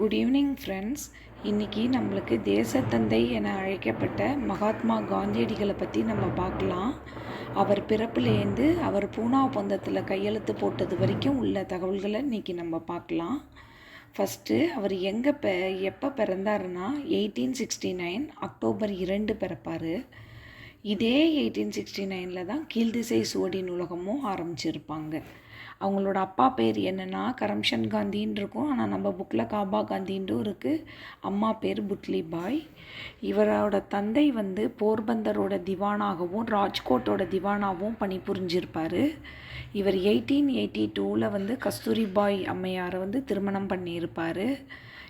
Good evening friends இன்றைக்கி நம்மளுக்கு தேசத்தந்தை என அழைக்கப்பட்ட மகாத்மா காந்தியடிகளை பற்றி நம்ம பார்க்கலாம். அவர் பிறப்புலேருந்து அவர் பூனா ஒப்பந்தத்தில் கையெழுத்து போட்டது வரைக்கும் உள்ள தகவல்களை இன்றைக்கி நம்ம பார்க்கலாம். ஃபஸ்ட்டு அவர் எங்கே பெ எப்போ பிறந்தாருன்னா எயிட்டீன் சிக்ஸ்டி நைன் அக்டோபர் இரண்டு பிறப்பார். இதே எயிட்டீன் சிக்ஸ்டி நைனில் தான் கீழ்திசை சுவடி நூலகமும் ஆரம்பிச்சிருப்பாங்க. அவங்களோட அப்பா பேர் என்னென்னா கரம்ஷன் காந்தின்னு இருக்கும். ஆனால் நம்ம புக்கில் காபா காந்தின்ட்டும் இருக்குது அம்மா பேர் புட்லி பாய். இவரோட தந்தை வந்து போர்பந்தரோட திவானாகவும் ராஜ்கோட்டோட திவானாகவும் பணிபுரிஞ்சிருப்பார். இவர் எயிட்டீன் எயிட்டி டூவில் வந்து கஸ்தூரிபாய் அம்மையாரை வந்து திருமணம் பண்ணியிருப்பார்.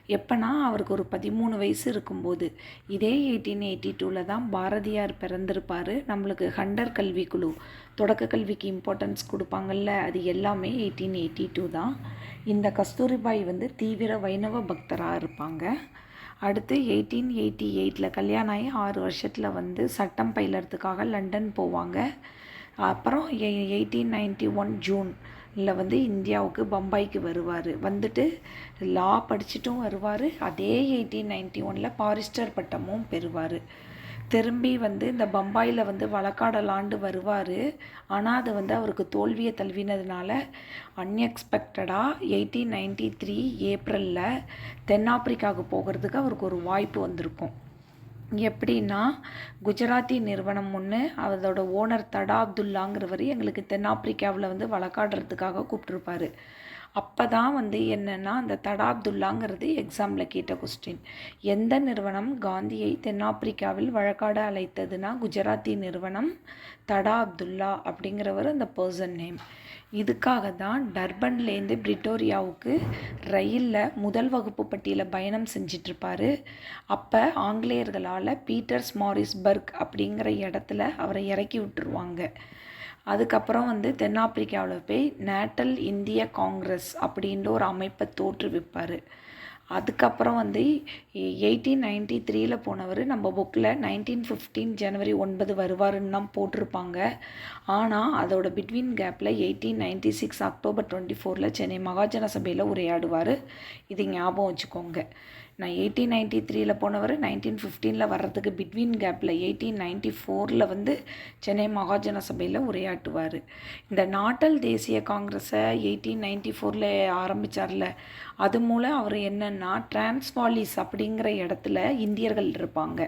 எப்போனா அவருக்கு ஒரு பதிமூணு வயசு இருக்கும்போது. இதே எயிட்டீன் எயிட்டி டூவில் தான் பாரதியார் பிறந்திருப்பார். நம்மளுக்கு ஹண்டர் கல்விக்குழு தொடக்க கல்விக்கு இம்பார்ட்டன்ஸ் கொடுப்பாங்கல்ல அது எல்லாமே எயிட்டீன் எயிட்டி டூ தான். இந்த கஸ்தூரிபாய் வந்து தீவிர வைணவ பக்தராக இருப்பாங்க. அடுத்து எயிட்டீன் எயிட்டி எயிட்டில் கல்யாணம் ஆகி ஆறு வருஷத்தில் வந்து சட்டம் பயிலறதுக்காக லண்டன் போவாங்க. அப்புறம் எயிட்டீன் நைன்ட்டி ஒன் ஜூன் இல்லை வந்து இந்தியாவுக்கு பம்பாய்க்கு வருவார். வந்துட்டு லா படிச்சுட்டும் வருவார். அதே எயிட்டீன் நைன்ட்டி ஒனில் பாரிஸ்டர் பட்டமும் பெறுவார். திரும்பி வந்து இந்த பம்பாயில் வந்து வழக்காடலாண்டு வருவார். ஆனால் அது வந்து அவருக்கு தோல்வியை தழுவினதுனால அன்எக்ஸ்பெக்டடாக எயிட்டீன் நைன்ட்டி த்ரீ ஏப்ரலில் தென்னாப்பிரிக்காவுக்கு போகிறதுக்கு அவருக்கு ஒரு வாய்ப்பு வந்திருக்கும். எப்படின்னா குஜராத்தி நிறுவனம் ஒன்று அதோட ஓனர் தடா அப்துல்லாங்கிறவர் எங்களுக்கு தென்னாப்பிரிக்காவில் வந்து வழக்காடுறதுக்காக கூப்பிட்ருப்பாரு அப்போ தான் வந்து என்னென்னா அந்த தடா அப்துல்லாங்கிறது எக்ஸாமில் கேட்ட கொஸ்டின் எந்த நிறுவனம் காந்தியை தென்னாப்பிரிக்காவில் வழக்காட அழைத்ததுன்னா குஜராத்தி நிறுவனம் தடா அப்துல்லா அப்படிங்கிறவர் அந்த பர்சன் நேம் இதுக்காக தான் டர்பன்லேருந்து பிரிட்டோரியாவுக்கு ரயிலில் முதல் வகுப்பு பட்டியலில் பயணம் செஞ்சிட்ருப்பார். அப்போ ஆங்கிலேயர்களால் பீட்டர்ஸ் மாரிஸ்பர்க் அப்படிங்கிற இடத்துல அவரை இறக்கி விட்டுருவாங்க. அதுக்கப்புறம் வந்து தென்னாப்பிரிக்காவில் போய் நேட்டல் இந்திய காங்கிரஸ் அப்படின்ற ஒரு அமைப்பை தோற்றுவிப்பார். அதுக்கப்புறம் வந்து எயிட்டீன் நைன்ட்டி த்ரீயில் போனவர் நம்ம புக்கில் நைன்டீன் ஃபிஃப்டீன் ஜனவரி ஒன்பது வருவாருன்னு தான் போட்டிருப்பாங்க. ஆனால் அதோட பிட்வீன் கேப்பில் eighteen ninety six October twenty ஃபோரில் சென்னை மகாஜன சபையில் உரையாடுவார். இது ஞாபகம் வச்சுக்கோங்க. நான் எயிட்டீன் நைன்ட்டி த்ரீயில் போனவர் நைன்டீன் ஃபிஃப்டீனில் வர்றதுக்கு பிட்வீன் கேப்பில் எயிட்டீன் நைன்ட்டி ஃபோரில் வந்து சென்னை மகாஜன சபையில் உரையாட்டுவார் இந்த நாட்டல் தேசிய காங்கிரஸை எயிட்டீன் நைன்ட்டி ஃபோரில் ஆரம்பித்தார்ல அது மூலம் அவர் என்னென்னா டிரான்ஸ்வாலிஸ் அப்படிங்கிற இடத்துல இந்தியர்கள் இருப்பாங்க.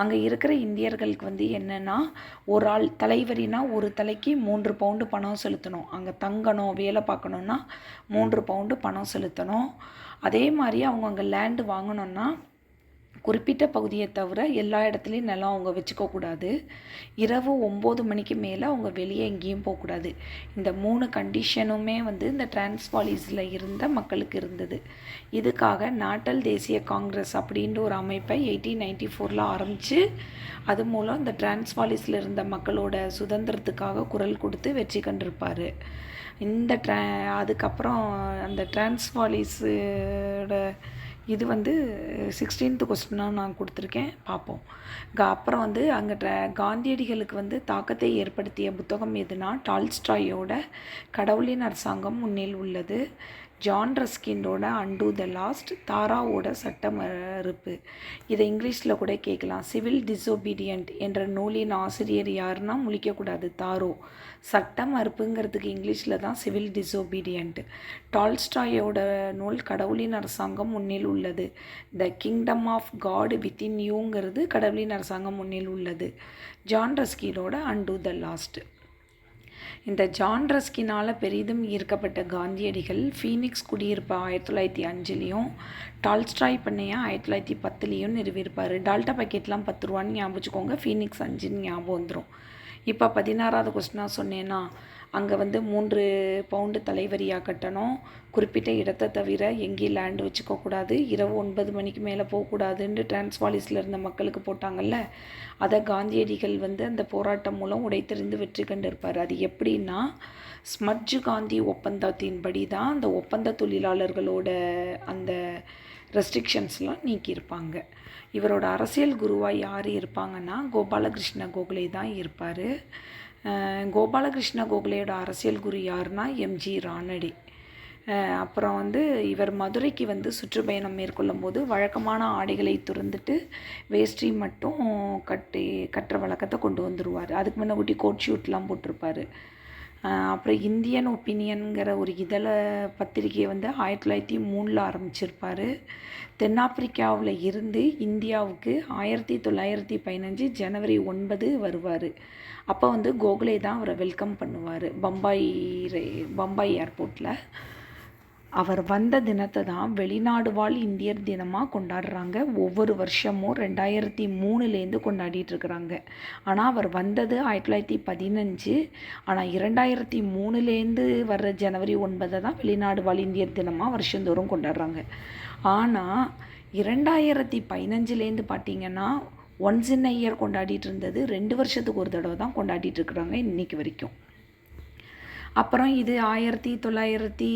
அங்கே இருக்கிற இந்தியர்களுக்கு வந்து என்னென்னா ஒரு ஆள் தலைவரினா ஒரு தலைக்கு மூன்று பவுண்டு பணம் செலுத்தணும். அங்கே தங்கணும் வேலை பார்க்கணுன்னா மூன்று பவுண்டு பணம் செலுத்தணும். அதே மாதிரி அவங்க அங்கே லேண்டு வாங்கணுன்னா குறிப்பிட்ட பகுதியை தவிர எல்லா இடத்துலையும் நிலம் அவங்க வச்சுக்கக்கூடாது இரவு ஒம்பது மணிக்கு மேலே அவங்க வெளியே எங்கேயும் போகக்கூடாது இந்த மூணு கண்டிஷனுமே வந்து இந்த டிரான்ஸ்பாலிஸில் இருந்த மக்களுக்கு இருந்தது. இதுக்காக நாட்டல் தேசிய காங்கிரஸ் அப்படின்ற ஒரு அமைப்பை எயிட்டீன் நைன்டி ஃபோரில் ஆரம்பித்து அது மூலம் இந்த டிரான்ஸ்பாலிஸில் இருந்த மக்களோட சுதந்திரத்துக்காக குரல் கொடுத்து வெற்றி கண்டிருப்பார். இந்த ட்ரா அதுக்கப்புறம் அந்த டிரான்ஸ்பாலிஸோட இது வந்து சிக்ஸ்டீன்த்து கொஸ்டினாக நான் கொடுத்துருக்கேன். பார்ப்போம். அப்புறம் வந்து அங்கே காந்தியடிகளுக்கு வந்து தாக்கத்தை ஏற்படுத்திய புத்தகம் எதுனா டால்ஸ்டாயோட கடவுளின் அரசாங்கம் முன்னில் உள்ளது. ஜான் ரஸ்கிண்டோட அண்டு த லாஸ்ட் தாராவோட சட்ட மறுப்பு இதை இங்கிலீஷில் கூட கேட்கலாம். சிவில் டிசோபீடியன்ட் என்ற நூலின் ஆசிரியர் யாருன்னா முழிக்கக்கூடாது தாரோ. சட்ட மறுப்புங்கிறதுக்கு இங்கிலீஷில் தான் சிவில் டிசோபீடியன்ட். டால்ஸ்டாயோட நூல் கடவுளின் அரசாங்கம் முன்னில் உள்ளது. The kingdom of God within யூங்கிறது கடவுளின் அரசாங்கம் முன்னில் உள்ளது. ஜான் ரஸ்கினோட அண்டு த லாஸ்ட் இந்த ஜான் ரஸ்கினால் பெரிதும் ஈர்க்கப்பட்ட காந்தியடிகள் ஃபீனிக்ஸ் குடியிருப்பு ஆயிரத்தி தொள்ளாயிரத்தி அஞ்சுலேயும் டால்ஸ்டாய் பண்ணையா ஆயிரத்தி தொள்ளாயிரத்தி பத்துலேயும் நிறுவியிருப்பார். டால்டா பாக்கெட்லாம் பத்து ரூபான்னு ஞாபகம் வச்சுக்கோங்க ஃபீனிக்ஸ் அஞ்சுன்னு ஞாபகம் வந்துடும் இப்போ பதினாறாவது கொஸ்டினாக சொன்னேன்னா அங்கே வந்து மூன்று பவுண்டு தலைவரியாக கட்டணும் குறிப்பிட்ட இடத்தை தவிர எங்கேயும் லேண்டு வச்சுக்கக்கூடாது இரவு ஒன்பது மணிக்கு மேலே போகக்கூடாதுன்னு டிரான்ஸ்வாலிஸில் இருந்த மக்களுக்கு போட்டாங்கல்ல? அதை காந்தியடிகள் வந்து அந்த போராட்டம் மூலம் உடைத்தெறிந்து வெற்றி கண்டிருப்பார். அது எப்படின்னா ஸ்மட்ஜு காந்தி ஒப்பந்தத்தின்படி தான் அந்த ஒப்பந்த தொழிலாளர்களோட அந்த ரெஸ்ட்ரிக்ஷன்ஸ்லாம் நீக்கியிருப்பாங்க. இவரோட அரசியல் குருவாக யார் இருப்பாங்கன்னா கோபாலகிருஷ்ண கோகலே தான் இருப்பார். கோபாலகிருஷ்ண கோகலேயோட அரசியல் குரு யாருன்னா எம்ஜி ரானடே அப்புறம் வந்து இவர் மதுரைக்கு வந்து சுற்றுப்பயணம் மேற்கொள்ளும் போது வழக்கமான ஆடைகளை துறந்துட்டு வேஷ்டி மட்டும் கட்டி கட்டுற வழக்கத்தை கொண்டு வந்துடுவார் அதுக்கு முன்ன ஊட்டி கோட் ஷூட்லாம் போட்டிருப்பாரு. அப்புறம் இந்தியன் ஒப்பீனியனுங்கிற ஒரு இதழ பத்திரிகையை வந்து ஆயிரத்தி தொள்ளாயிரத்தி மூணில் ஆரம்பிச்சிருப்பார். தென்னாப்பிரிக்காவில் இருந்து இந்தியாவுக்கு ஆயிரத்தி தொள்ளாயிரத்தி பதினஞ்சு ஜனவரி ஒன்பது வருவார். அப்போ வந்து கோகலே தான் அவரை வெல்கம் பண்ணுவார். பம்பாய் பம்பாய் ஏர்போர்ட்டில் அவர் வந்த தினத்தை தான் வெளிநாடு வாழ் இந்தியர் தினமாக கொண்டாடுறாங்க. ஒவ்வொரு வருஷமும் ரெண்டாயிரத்தி மூணுலேருந்து கொண்டாடிட்டு இருக்கிறாங்க ஆனால் அவர் வந்தது ஆயிரத்தி தொள்ளாயிரத்தி பதினஞ்சு. ஆனால் இரண்டாயிரத்தி மூணுலேருந்து வர்ற ஜனவரி ஒன்பதை தான் வெளிநாடு வாழ் இந்தியர் தினமாக வருஷந்தோறும் கொண்டாடுறாங்க. ஆனால் இரண்டாயிரத்தி பதினஞ்சுலேருந்து பார்த்தீங்கன்னா ஒன்ஸ் இன் இயர் கொண்டாடிட்டு இருந்தது ரெண்டு வருஷத்துக்கு ஒரு தடவை தான் கொண்டாடிட்டு இருக்கிறாங்க இன்னைக்கு வரைக்கும். அப்புறம் இது ஆயிரத்தி தொள்ளாயிரத்தி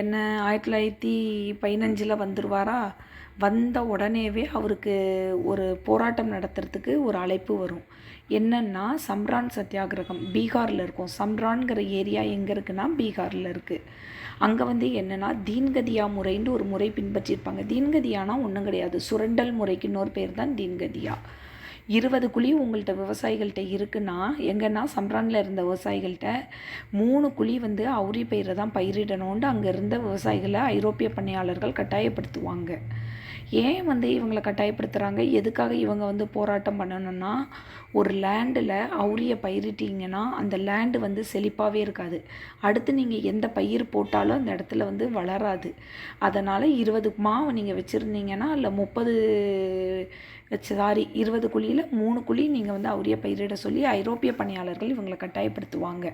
என்ன ஆயிரத்தி தொள்ளாயிரத்தி பதினஞ்சில் வந்துடுவாரா வந்த உடனேவே அவருக்கு ஒரு போராட்டம் நடத்துறதுக்கு ஒரு அழைப்பு வரும். என்னன்னா சம்ரான் சத்தியாகிரகம் பீகாரில் இருக்கும். சம்ரான்கிற ஏரியா எங்கே இருக்குன்னா பீகாரில் இருக்குது அங்கே வந்து என்னென்னா தீன்கதியா முறைன்னு ஒரு முறை பின்பற்றியிருப்பாங்க தீன்கதியானா ஒன்றும் கிடையாது. சுரண்டல் முறைக்கு இன்னொரு பேர் தான் தீன்கதியா. இருபது குழி உங்கள்கிட்ட விவசாயிகள்கிட்ட இருக்குன்னா எங்கன்னா சம்ரானில் இருந்த விவசாயிகள்கிட்ட மூணு குழி வந்து அவுரி பயிரை தான் பயிரிடணும்னு அங்கே இருந்த விவசாயிகளை ஐரோப்பிய பண்ணையாளர்கள் கட்டாயப்படுத்துவாங்க. ஏன் வந்து இவங்களை கட்டாயப்படுத்துகிறாங்க எதுக்காக இவங்க வந்து போராட்டம் பண்ணணும்னா ஒரு லேண்டில் அவுரிய பயிரிட்டீங்கன்னா அந்த லேண்டு வந்து செழிப்பாகவே இருக்காது. அடுத்து நீங்கள் எந்த பயிர் போட்டாலும் அந்த இடத்துல வந்து வளராது. அதனால் இருபது மாவு நீங்கள் வச்சுருந்தீங்கன்னா இல்லை முப்பது சாரி இருபது குழியில் மூணு குழி நீங்கள் வந்து அவுரிய பயிரிட சொல்லி ஐரோப்பிய பணியாளர்கள் இவங்களை கட்டாயப்படுத்துவாங்க.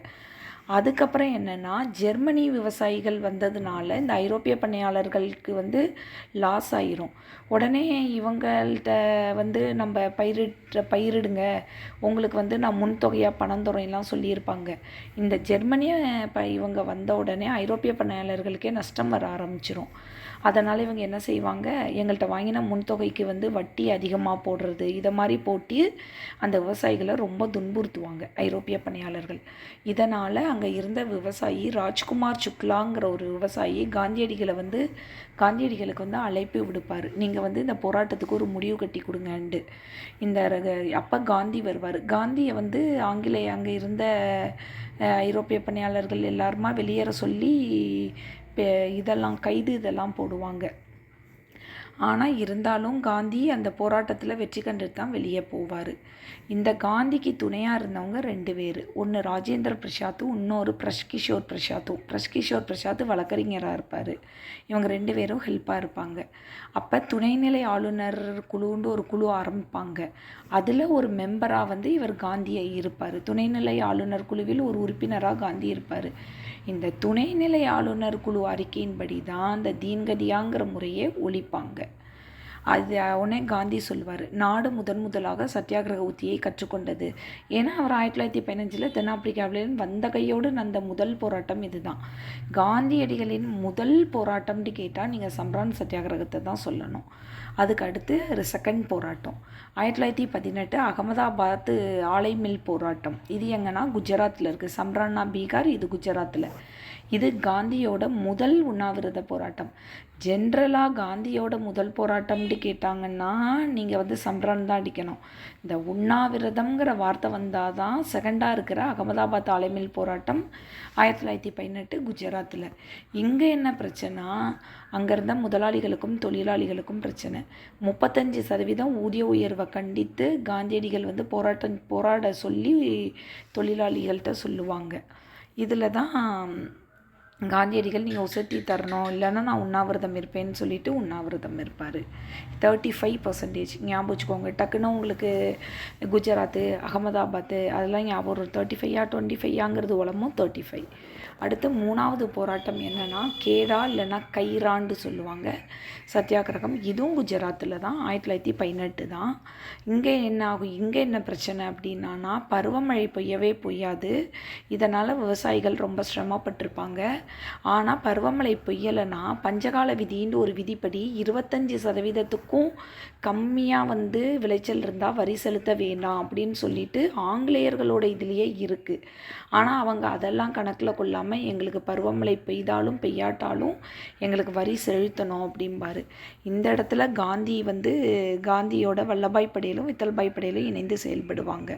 அதுக்கப்புறம் என்னென்னா ஜெர்மனி விவசாயிகள் வந்ததுனால இந்த ஐரோப்பிய பண்ணையாளர்களுக்கு வந்து லாஸ் ஆயிரும். உடனே இவங்கள்ட்ட வந்து நம்ம பயிரிட்ட பயிரிடுங்க. உங்களுக்கு வந்து நான் முன்தொகையாக பணம் தரோம்லாம் சொல்லியிருப்பாங்க. இந்த ஜெர்மனிய ப இவங்க வந்த உடனே ஐரோப்பிய பண்ணையாளர்களுக்கே நஷ்டம் வர ஆரம்பிச்சிரும். அதனால் இவங்க என்ன செய்வாங்க? எங்கள்கிட்ட வாங்கின முன்தொகைக்கு வந்து வட்டி அதிகமாக போடுறது இதை மாதிரி போட்டு அந்த விவசாயிகளை ரொம்ப துன்புறுத்துவாங்க ஐரோப்பிய பணியாளர்கள். இதனால் அங்கே இருந்த விவசாயி ராஜ்குமார் சுக்லாங்கிற ஒரு விவசாயி காந்தியடிகளை வந்து காந்தியடிகளுக்கு வந்து அழைப்பு விடுப்பார். நீங்கள் வந்து இந்த போராட்டத்துக்கு ஒரு முடிவு கட்டி கொடுங்கன்ட்டு. இந்த ரக- அப்போ காந்தி வருவார். காந்தியை வந்து ஆங்கிலேய அங்கே இருந்த ஐரோப்பிய பணியாளர்கள் எல்லாருமா வெளியேற சொல்லி இதெல்லாம் கைது இதெல்லாம் போடுவாங்க. ஆனால் இருந்தாலும் காந்தி அந்த போராட்டத்தில் வெற்றி கண்டு தான் வெளியே போவார். இந்த காந்திக்கு துணையாக இருந்தவங்க ரெண்டு பேர். ஒன்று ராஜேந்திர பிரசாத்தும் இன்னொரு பிரஷ்கிஷோர் பிரசாத்தும் பிரஷ்கிஷோர் பிரசாத் வழக்கறிஞராக இருப்பார். இவங்க ரெண்டு பேரும் ஹெல்ப்பாக இருப்பாங்க. அப்போ துணைநிலை ஆளுநர் குழுன்னு ஒரு குழு ஆரம்பிப்பாங்க. அதில் ஒரு மெம்பராக வந்து இவர் காந்தியை இருப்பார். துணைநிலை ஆளுநர் குழுவில் ஒரு உறுப்பினராக காந்தி இருப்பார். இந்த துணைநிலை ஆளுநர் குழு அறிக்கையின்படி தான் அந்த தீன்கதியாங்கிற முறையை ஒழிப்பாங்க. அது உடனே காந்தி சொல்லுவார் நாடு முதன் முதலாக சத்தியாகிரக உத்தியை கற்றுக்கொண்டது. ஏன்னா அவர் ஆயிரத்தி தொள்ளாயிரத்தி பதினஞ்சில் தென்னாப்பிரிக்காவிலேருந்து வந்த கையோடு நடந்த முதல் போராட்டம் இதுதான். காந்தியடிகளின் முதல் போராட்டம்னு கேட்டால் நீங்கள் சம்ரான் சத்தியாகிரகத்தை தான் சொல்லணும். அதுக்கு அடுத்து செகண்ட் போராட்டம். ஆயிரத்தி தொள்ளாயிரத்தி பதினெட்டு அகமதாபாத் ஆலை மில் போராட்டம். இது எங்கன்னா குஜராத்தில் இருக்குது சம்ரான்னா பீகார் இது குஜராத்தில் இது காந்தியோட முதல் உண்ணாவிரத போராட்டம். ஜென்ரலாக காந்தியோட முதல் போராட்டம்னு கேட்டாங்கன்னா நீங்கள் வந்து சம்ரான் தான் அடிக்கணும். இந்த உண்ணாவிரதம்ங்கிற வார்த்தை வந்தால் தான் செகண்டாக இருக்கிற அகமதாபாத் ஆலைமில் போராட்டம் ஆயிரத்தி தொள்ளாயிரத்தி பதினெட்டு குஜராத்தில். இங்கே என்ன பிரச்சனை? அங்கே இருந்த முதலாளிகளுக்கும் தொழிலாளிகளுக்கும் பிரச்சனை. முப்பத்தஞ்சு சதவீதம் ஊதிய உயர்வை கண்டித்து காந்தியடிகள் வந்து போராட்டம் போராட சொல்லி தொழிலாளிகள்கிட்ட சொல்லுவாங்க. இதில் தான் காந்தியடிகள் நீங்கள் உசட்டி தரணும். இல்லைன்னா நான் உண்ணாவிரதம் இருப்பேன்னு சொல்லிட்டு உண்ணாவிரதம் இருப்பார். தேர்ட்டி ஃபைவ் பர்சன்டேஜ் ஞாபகம் வச்சுக்கோங்க. டக்குன்னு உங்களுக்கு குஜராத்து அகமதாபாத்து அதெல்லாம் ஞாபகம் வரும். தேர்ட்டி ஃபைவா டுவெண்ட்டி ஃபைவாங்கிறது உலமும் தேர்ட்டி ஃபைவ் அடுத்து மூணாவது போராட்டம் என்னென்னா கேரா இல்லைன்னா கைராண்டு சொல்லுவாங்க. சத்தியாகிரகம் இதுவும் குஜராத்தில் தான் ஆயிரத்தி தொள்ளாயிரத்தி பதினெட்டு தான். இங்கே என்ன ஆகும்? இங்கே என்ன பிரச்சனை அப்படின்னா பருவமழை பொய்யவே பொய்யாது. இதனால் விவசாயிகள் ரொம்ப சிரமப்பட்டிருப்பாங்க. ஆனால் பருவமழை பெய்யலைன்னா பஞ்சகால விதின்னு ஒரு விதிப்படி இருபத்தஞ்சி சதவீதத்துக்கும் கம்மியாக வந்து விளைச்சல் இருந்தால் வரி செலுத்த வேண்டாம் அப்படின்னு சொல்லிட்டு ஆங்கிலேயர்களோட இதுலேயே இருக்குது ஆனால் அவங்க அதெல்லாம் கணக்கில் கொள்ளாமல் எங்களுக்கு பருவமழை பெய்தாலும் பெய்யாட்டாலும் எங்களுக்கு வரி செலுத்தணும் அப்படிம்பாரு. இந்த இடத்துல காந்தி வந்து காந்தியோட வல்லபாய் படேலும் வித்தல்பாய் படேலும் இணைந்து செயல்படுவாங்க.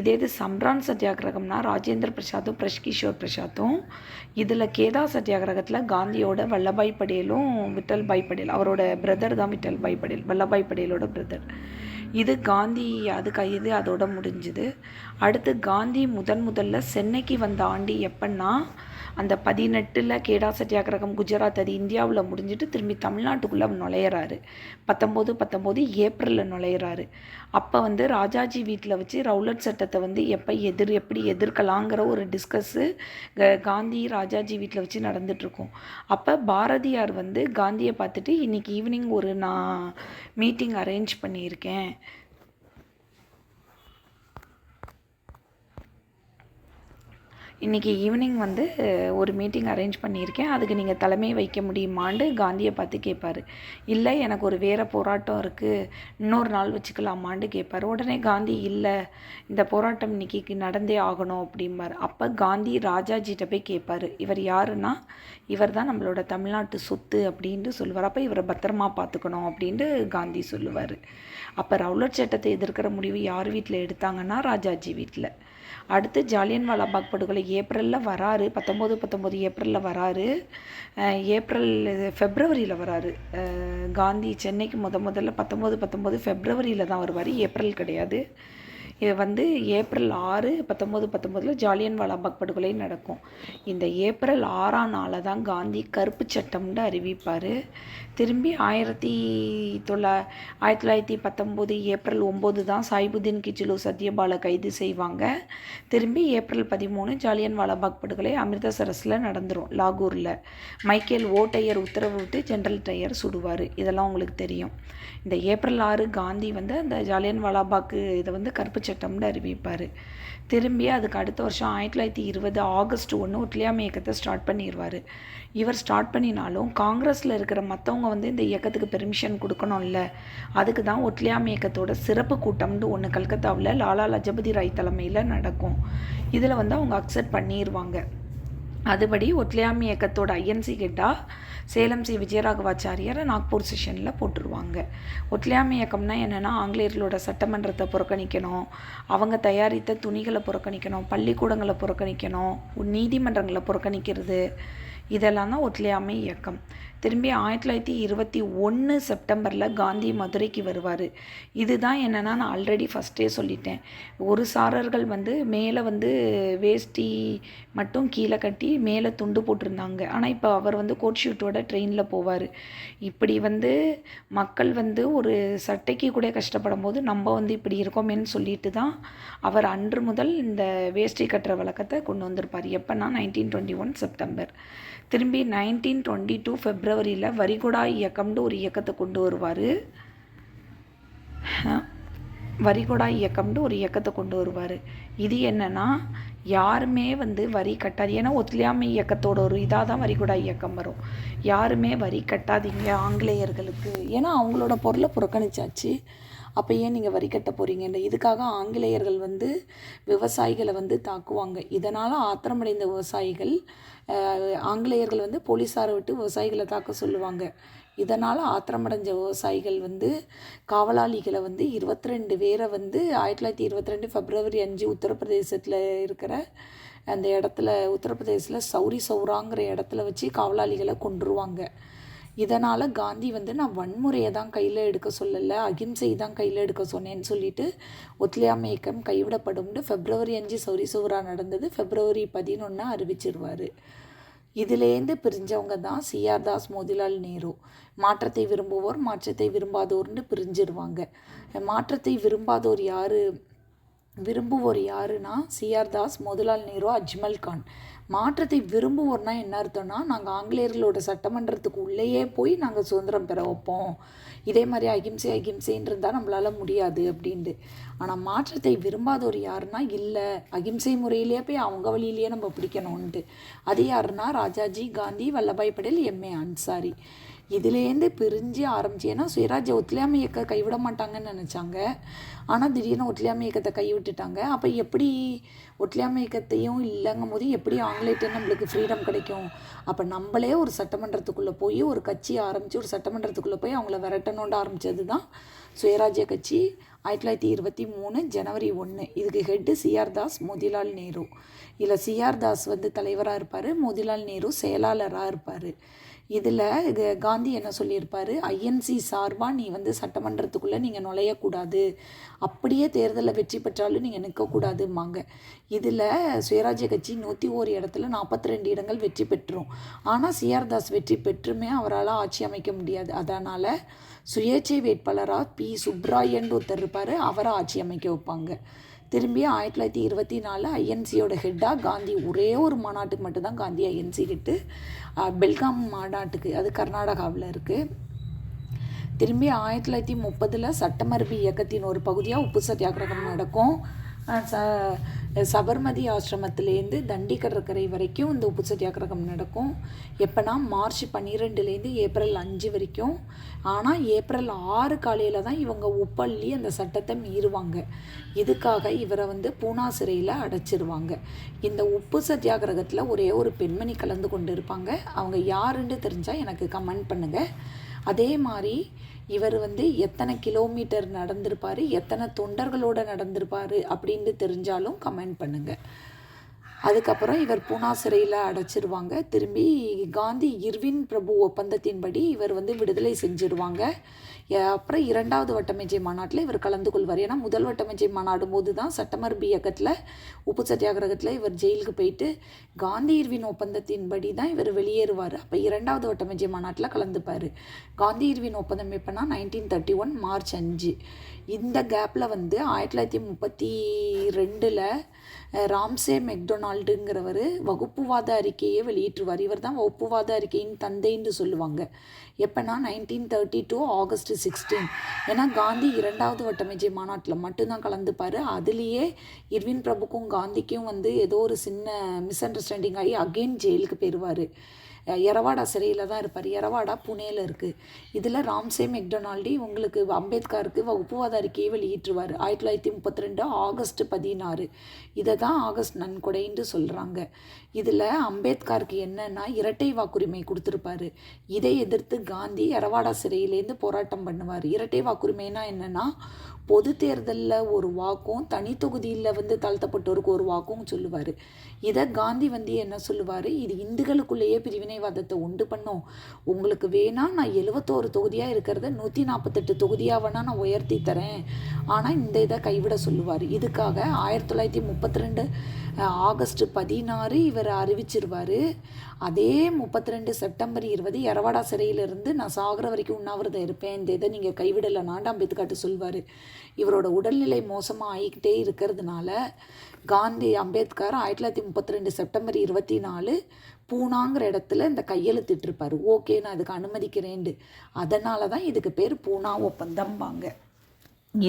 இதே இது சம்ரான் சத்தியாகிரகம்னா ராஜேந்திர பிரசாத்தும் பிரஷ்கிஷோர் பிரசாத்தும் இதில் கேதா சத்தியாகிரகத்தில் காந்தியோட வல்லபாய் படேலும் விட்டல்பாய் படேல் அவரோட பிரதர் தான் விட்டல்பாய் படேல் வல்லபாய் படேலோட பிரதர் இது காந்தி அது இது அதோட முடிஞ்சுது. அடுத்து காந்தி முதன் முதல்ல சென்னைக்கு வந்த ஆண்டு எப்பன்னா அந்த பதினெட்டில் கேடா சத்தியாகிரகம் குஜராத் அது இந்தியாவில் முடிஞ்சிட்டு திரும்பி தமிழ்நாட்டுக்குள்ளே நுழையிறாரு. பத்தொம்போது பத்தொம்போது ஏப்ரலில் நுழையிறாரு. அப்போ வந்து ராஜாஜி வீட்டில் வச்சு ரவுலட் சட்டத்தை வந்து எப்போ எதிர் எப்படி எதிர்க்கலாங்கிற ஒரு டிஸ்கஸ்ஸு காந்தி ராஜாஜி வீட்டில் வச்சு நடந்துகிட்ருக்கோம் அப்போ பாரதியார் வந்து காந்தியை பார்த்துட்டு இன்றைக்கி ஈவினிங் ஒரு நான் மீட்டிங் அரேஞ்ச் பண்ணியிருக்கேன். இன்றைக்கி ஈவினிங் வந்து ஒரு மீட்டிங் அரேஞ்ச் பண்ணியிருக்கேன். அதுக்கு நீங்கள் தலைமை வைக்க முடியுமான்னு காந்தியை பார்த்து கேட்பார் இல்லை எனக்கு ஒரு வேறு போராட்டம் இருக்குது இன்னொரு நாள் வச்சுக்கலாமான்னு கேட்பார் உடனே காந்தி இல்லை இந்த போராட்டம் இன்றைக்கி நடந்தே ஆகணும் அப்படிம்பார். அப்போ காந்தி ராஜாஜிகிட்ட போய் கேட்பார் இவர் யாருன்னா இவர் தான் நம்மளோட தமிழ்நாட்டு சொத்து அப்படின்ட்டு சொல்லுவார். அப்போ இவரை பத்திரமா பார்த்துக்கணும் அப்படின்ட்டு காந்தி சொல்லுவார். அப்போ ரவுலட் சட்டத்தை எதிர்க்கிற முடிவு யார் வீட்டில் எடுத்தாங்கன்னா ராஜாஜி வீட்டில். அடுத்து ஜாலியன்வாலா பாக் படுகொலை ஏப்ரலில் வராரு பத்தொம்போது பத்தொம்போது ஏப்ரலில் வராரு. ஏப்ரல் ஃபெப்ரவரியில் வராரு. காந்தி சென்னைக்கு முத முதல்ல பத்தொம்போது பத்தொம்போது ஃபெப்ரவரியில் தான் வருவார். ஏப்ரல் கிடையாது. இது வந்து ஏப்ரல் ஆறு பத்தொம்போது பத்தொம்போதில் ஜாலியன் வாலாபாக் படுகொலை நடக்கும். இந்த ஏப்ரல் ஆறாம் நாளை தான் காந்தி கருப்பு சட்டம்னு அறிவிப்பார். திரும்பி ஆயிரத்தி தொள்ளா ஆயிரத்தி தொள்ளாயிரத்தி பத்தொம்போது ஏப்ரல் ஒம்பது தான் சாய்புதீன் கிச்சிலு சத்யபாலை கைது செய்வாங்க. திரும்பி ஏப்ரல் பதிமூணு ஜாலியன் வாலாபாக் படுகொலை அமிர்தசரஸில் நடந்துடும் லாகூரில். மைக்கேல் ஓ டயர் உத்தரவு விட்டு ஜென்ரல் டயர் சுடுவார். இதெல்லாம் உங்களுக்கு தெரியும். இந்த ஏப்ரல் ஆறு காந்தி வந்து அந்த ஜாலியன் வாலாபாக்கு இதை வந்து கருப்பு சட்டம்னு அறிவிப்பார். திரும்பி அதுக்கு அடுத்த வருஷம் ஆயிரத்தி தொள்ளாயிரத்தி இருபது ஆகஸ்ட் ஒன்று ஒட்லியாமை இயக்கத்தை ஸ்டார்ட் பண்ணிடுவார் இவர் ஸ்டார்ட் பண்ணினாலும் காங்கிரஸில் இருக்கிற மற்றவங்க வந்து இந்த இயக்கத்துக்கு பெர்மிஷன் கொடுக்கணும்ல. அதுக்கு தான் ஒட்லியாமை இயக்கத்தோட சிறப்பு கூட்டம்னு ஒன்று கல்கத்தாவில் லாலா லஜபதி ராய் தலைமையில் நடக்கும். இதில் வந்து அவங்க அக்செப்ட் பண்ணிடுவாங்க அதுபடி ஒட்லியாமி இயக்கத்தோட ஐஎன்சி கேட்டால் சேலம் சி விஜயராகவாச்சாரியாரை நாக்பூர் செஷனில் போட்டுருவாங்க. ஒட்லியாமி இயக்கம்னா என்னென்னா ஆங்கிலேயர்களோட சட்டமன்றத்தை புறக்கணிக்கணும். அவங்க தயாரித்த துணிகளை புறக்கணிக்கணும் பள்ளிக்கூடங்களை புறக்கணிக்கணும் நீதிமன்றங்களை புறக்கணிக்கிறது. இதெல்லாம் தான் ஒத்துழையாமை இயக்கம். திரும்பி ஆயிரத்தி தொள்ளாயிரத்தி இருபத்தி ஒன்று செப்டம்பரில் காந்தி மதுரைக்கு வருவார். இதுதான் என்னென்னா நான் ஆல்ரெடி ஃபஸ்ட்டே சொல்லிட்டேன். ஒரு சாரர்கள் வந்து மேலே வந்து வேஷ்டி மட்டும் கீழே கட்டி மேலே துண்டு போட்டிருந்தாங்க. ஆனால் இப்போ அவர் வந்து கோட் ஷூட்டோட ட்ரெயினில் போவார். இப்படி வந்து மக்கள் வந்து ஒரு சட்டைக்கு கூட கஷ்டப்படும் போது நம்ம வந்து இப்படி இருக்கோமேன்னு சொல்லிட்டு தான் அவர் அன்று முதல் இந்த வேஷ்டி கட்டுற வழக்கத்தை கொண்டு வந்திருப்பார். எப்போனா நைன்டீன் டுவெண்ட்டி ஒன் செப்டம்பர். திரும்பி நைன்டீன் டுவெண்ட்டி டூ ஃபெப்ரவரி ஃபெப்ரவரியில் வரிகுடா இயக்கம்னு ஒரு இயக்கத்தை கொண்டு வருவார். வரிகுடா இயக்கம்னு ஒரு இயக்கத்தை கொண்டு வருவார். இது என்னென்னா யாருமே வந்து வரி கட்டாது. ஏன்னா ஒத்துழையாமை இயக்கத்தோட ஒரு இதாக தான் வரிகுடா இயக்கம் வரும். யாருமே வரி கட்டாதீங்க ஆங்கிலேயர்களுக்கு. ஏன்னா அவங்களோட பொருளை புறக்கணிச்சாச்சு. அப்போ ஏன் நீங்கள் வரி கட்ட போகிறீங்கன்ற இதுக்காக ஆங்கிலேயர்கள் வந்து விவசாயிகளை வந்து தாக்குவாங்க. இதனால் ஆத்திரமடைந்த விவசாயிகள் ஆங்கிலேயர்கள் வந்து போலீஸாரை விட்டு விவசாயிகளை தாக்க சொல்லுவாங்க. இதனால் ஆத்திரமடைஞ்ச விவசாயிகள் வந்து காவலாளிகளை வந்து இருபத்தி ரெண்டு பேரை வந்து ஆயிரத்தி தொள்ளாயிரத்தி இருபத்தி ரெண்டு ஃபெப்ரவரி அஞ்சு உத்தரப்பிரதேசத்தில் இருக்கிற அந்த இடத்துல உத்தரப்பிரதேசத்தில் சௌரி சௌராங்கிற இடத்துல வச்சு காவலாளிகளை கொண்டுருவாங்க இதனால் காந்தி வந்து நான் வன்முறையை தான் கையில் எடுக்க சொல்லலை அகிம்சை தான் கையில் எடுக்க சொன்னேன்னு சொல்லிட்டு ஒத்துழையாமை இயக்கம் கைவிடப்படும்னு ஃபெப்ரவரி அஞ்சு சௌரி சௌரா நடந்தது. ஃபெப்ரவரி பதினொன்று அறிவிச்சிருவார். இதுலேருந்து பிரிஞ்சவங்க தான் சிஆர் தாஸ் மோதிலால் நேரு. மாற்றத்தை விரும்புவோர் மாற்றத்தை விரும்பாதோர்னு பிரிஞ்சிருவாங்க. மாற்றத்தை விரும்பாதோர் யார்? விரும்புவோர் யாருன்னா சிஆர் தாஸ் மோதிலால் நேரு அஜ்மல் கான். மாற்றத்தை விரும்புவோர்னா என்ன அர்த்தம்னா நாங்கள் ஆங்கிலேயர்களோட சட்டமன்றத்துக்கு உள்ளேயே போய் நாங்கள் சுதந்திரம் பெற வைப்போம். இதே மாதிரி அகிம்சை அகிம்சைன்றது நம்மளால் முடியாது அப்படின்ட்டு. ஆனால் மாற்றத்தை விரும்பாதவர் யாருன்னா இல்லை அகிம்சை முறையிலேயே போய் அவங்க வழியிலேயே நம்ம பிடிக்கணும்ன்ட்டு. அது யாருன்னா ராஜாஜி காந்தி வல்லபாய் படேல் எம்ஏ அன்சாரி. இதுலேருந்து பிரிஞ்சு ஆரம்பிச்சு ஏன்னா சுயராஜ்ய ஒத்துழையாமை இயக்க கைவிட மாட்டாங்கன்னு நினச்சாங்க. ஆனால் திடீர்னு ஒத்துழையாமை இயக்கத்தை கைவிட்டுட்டாங்க. அப்போ எப்படி ஒத்துழையாமை இயக்கத்தையும் இல்லைங்கும் போது எப்படி ஆங்கிலேயர்கிட்ட நம்மளுக்கு ஃப்ரீடம் கிடைக்கும்? அப்போ நம்மளே ஒரு சட்டமன்றத்துக்குள்ளே போய் ஒரு கட்சி ஆரம்பித்து ஒரு சட்டமன்றத்துக்குள்ளே போய் அவங்கள விரட்டணுண்டு ஆரம்பித்தது தான் சுயராஜ்ய கட்சி. ஆயிரத்தி தொள்ளாயிரத்தி இருபத்தி மூணு ஜனவரி ஒன்று இதுக்கு head C R Das Motilal Nehru. இதில் சிஆர் தாஸ் வந்து தலைவராக இருப்பார் மோதிலால் நேரு செயலாளராக இருப்பார். இதில் இது காந்தி என்ன சொல்லியிருப்பார்? ஐஎன்சி சார்பாக நீ வந்து சட்டமன்றத்துக்குள்ளே நீங்கள் நுழையக்கூடாது. அப்படியே தேர்தலில் வெற்றி பெற்றாலும் நீங்கள் நிற்கக்கூடாதும்பாங்க இதில் சுயராஜ்ய கட்சி நூற்றி ஒரு இடத்துல நாற்பத்தி ரெண்டு இடங்கள் வெற்றி பெற்றோம். ஆனால் சிஆர் தாஸ் வெற்றி பெற்றுமே அவரால் ஆட்சி அமைக்க முடியாது. அதனால் சுயேட்சை வேட்பாளராக பி. சுப்ராயன் ஒருத்தர் இருப்பார். அவரை ஆட்சி அமைக்க வைப்பாங்க. திரும்பி ஆயிரத்தி தொள்ளாயிரத்தி இருபத்தி நாலு ஐஎன்சியோட ஹெட்டாக காந்தி. ஒரே ஒரு மாநாட்டுக்கு மட்டும்தான் காந்தி ஐஎன்சி ஹெட்டு பெல்காம் மாநாட்டுக்கு அது கர்நாடகாவில் இருக்குது திரும்பி ஆயிரத்தி தொள்ளாயிரத்தி முப்பதில் சட்டமரபு இயக்கத்தின் ஒரு பகுதியாக உப்பு சத்தியாகிரகம் நடக்கும். ச சபர்மதி ஆசிரமத்திலேருந்து தண்டி கடற்கரை வரைக்கும் இந்த உப்பு சத்தியாகிரகம் நடக்கும். எப்போனா மார்ச் பன்னிரெண்டுலேருந்து ஏப்ரல் அஞ்சு வரைக்கும். ஆனால் ஏப்ரல் ஆறு காலையில் தான் இவங்க உப்பள்ளி அந்த சட்டத்தை மீறுவாங்க. இதுக்காக இவரை வந்து பூனா சிறையில் அடைச்சிருவாங்க. இந்த உப்பு சத்தியாகிரகத்தில் ஒரே ஒரு பெண்மணி கலந்து கொண்டு இருப்பாங்க. அவங்க யாருன்னு தெரிஞ்சால் எனக்கு கமெண்ட் பண்ணுங்கள் அதே மாதிரி இவர் வந்து எத்தனை கிலோமீட்டர் நடந்திருப்பார் எத்தனை தொண்டர்களோடு நடந்திருப்பார் அப்படின்ட்டு தெரிஞ்சாலும் கமெண்ட் பண்ணுங்கள் அதுக்கப்புறம் இவர் பூனா சிறையில் அடைச்சிருவாங்க. திரும்பி காந்தி இர்வின் பிரபு ஒப்பந்தத்தின்படி இவர் வந்து விடுதலை செஞ்சிருவாங்க. அப்புறம் இரண்டாவது வட்டமேஜை மாநாட்டில் இவர் கலந்து கொள்வார். ஏன்னா முதல் வட்டமேஜை மாநாடும் போது தான் சட்டமரபு இயக்கத்தில் உப்பு சத்தியாகிரகத்தில் இவர் ஜெயிலுக்கு போயிட்டு காந்தி இர்வின் ஒப்பந்தத்தின்படி தான் இவர் வெளியேறுவார். அப்போ இரண்டாவது வட்டமேஜை மாநாட்டில் கலந்துப்பார். காந்தி இர்வின் ஒப்பந்தம் எப்போனா நைன்டீன் தேர்ட்டி ஒன் மார்ச் அஞ்சு. இந்த கேப்பில் வந்து ஆயிரத்தி தொள்ளாயிரத்தி முப்பத்தி ரெண்டில் ராம்சே மெக்டொனால்டுங்கிறவர் வகுப்புவாத அறிக்கையை வெளியிட்டுருவார். இவர் தான் வகுப்புவாத அறிக்கையின் தந்தைன்னு சொல்லுவாங்க. எப்போனா nineteen thirty two August sixteen ஏன்னா காந்தி இரண்டாவது வட்டமேஜை மாநாட்டில் மட்டும்தான் கலந்துப்பார். அதுலேயே இர்வின் பிரபுக்கும் காந்திக்கும் வந்து ஏதோ ஒரு சின்ன மிஸ் அண்டர்ஸ்டாண்டிங் ஆகி அகெயின் ஜெயிலுக்கு போயிடுவார் எரவாடா சிறையில் தான் இருப்பார். எரவாடா புனேயில் இருக்குது இதில் ராம்சே மெக்டொனால்டி உங்களுக்கு அம்பேத்கருக்கு வகுப்புவாத வெளியிட்டுருவார் ஆயிரத்தி தொள்ளாயிரத்தி முப்பத்தி ரெண்டு ஆகஸ்ட் பதினாறு. இதை தான் ஆகஸ்ட் நன்கொடைன்னு சொல்கிறாங்க இதில் அம்பேத்கருக்கு என்னென்னா இரட்டை வாக்குரிமை கொடுத்துருப்பாரு. இதை எதிர்த்து காந்தி எரவாடா சிறையிலேருந்து போராட்டம் பண்ணுவார். இரட்டை வாக்குரிமைனா என்னென்னா பொது தேர்தலில் ஒரு வாக்கும் தனி தொகுதியில் வந்து தாழ்த்தப்பட்டோருக்கு ஒரு வாக்கும் சொல்லுவார். இதை காந்தி வந்து என்ன சொல்லுவார்? இது இந்துக்களுக்குள்ளேயே பிரிவினைவாதத்தை உண்டு பண்ணும். உங்களுக்கு வேணால் நான் எழுபத்தோரு தொகுதியாக இருக்கிறத நூற்றி நாற்பத்தெட்டு தொகுதியாக வேணால் நான் உயர்த்தி தரேன். ஆனால் இந்த இதை கைவிட சொல்லுவார். இதுக்காக ஆயிரத்தி தொள்ளாயிரத்தி முப்பத்தி ரெண்டு ஆகஸ்ட் பதினாறு இவர் அறிவிச்சிருவார். அதே முப்பத்தி ரெண்டு செப்டம்பர் இருபது எரவாடா சிறையிலிருந்து நான் சாகிற வரைக்கும் உண்ணாவிரதம் இருப்பேன். இந்த இதை நீங்கள் கைவிடலைனாண்டு அம்பேத்காட்டு சொல்வார் இவரோட உடல்நிலை மோசமாக ஆகிக்கிட்டே இருக்கிறதுனால காந்தி அம்பேத்கர் ஆயிரத்தி தொள்ளாயிரத்தி முப்பத்தி ரெண்டு செப்டம்பர் இருபத்தி நாலு பூனாங்கிற இடத்துல இந்த கையெழுத்திட்டிருப்பார். ஓகே நான் இதுக்கு அனுமதிக்கிறேன்டு அதனால தான் இதுக்கு பேர் பூனா ஒப்பந்தம்பாங்க.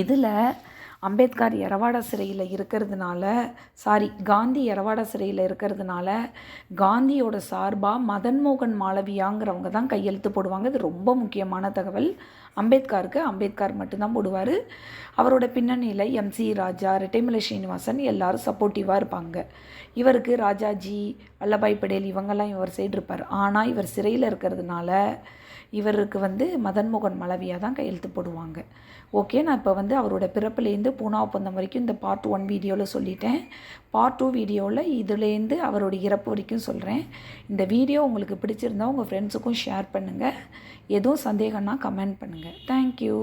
இதில் அம்பேத்கர் எரவாடா சிறையில் இருக்கிறதுனால சாரி காந்தி எரவாடா சிறையில் இருக்கிறதுனால காந்தியோட சார்பாக மதன் மோகன் மாளவியாங்கிறவங்க தான் கையெழுத்து போடுவாங்க. இது ரொம்ப முக்கியமான தகவல். அம்பேத்கருக்கு அம்பேத்கர் மட்டும்தான் போடுவார். அவரோட பின்னணியில் எம்சி ராஜா ரெட்டைமலை ஸ்ரீனிவாசன் எல்லாரும் சப்போர்ட்டிவாக இருப்பாங்க. இவருக்கு ராஜாஜி வல்லபாய் படேல் இவங்கெல்லாம் இவர் சைடு இருப்பார். ஆனால் இவர் சிறையில் இருக்கிறதுனால இவருக்கு வந்து மதன்மோகன் மலவியாக மலவியா தான் கையெழுத்து போடுவாங்க. ஓகே நான் இப்போ வந்து அவரோட பிறப்புலேருந்து பூனா ஒப்பந்தம் வரைக்கும் இந்த பார்ட் ஒன் வீடியோவில் சொல்லிட்டேன். பார்ட் டூ வீடியோவில் இதுலேருந்து அவரோட இறப்பு வரைக்கும் சொல்கிறேன் இந்த வீடியோ உங்களுக்கு பிடிச்சிருந்தா உங்கள் ஃப்ரெண்ட்ஸுக்கும் ஷேர் பண்ணுங்கள் எதுவும் சந்தேகம்னா கமெண்ட் பண்ணுங்கள் தேங்க்யூ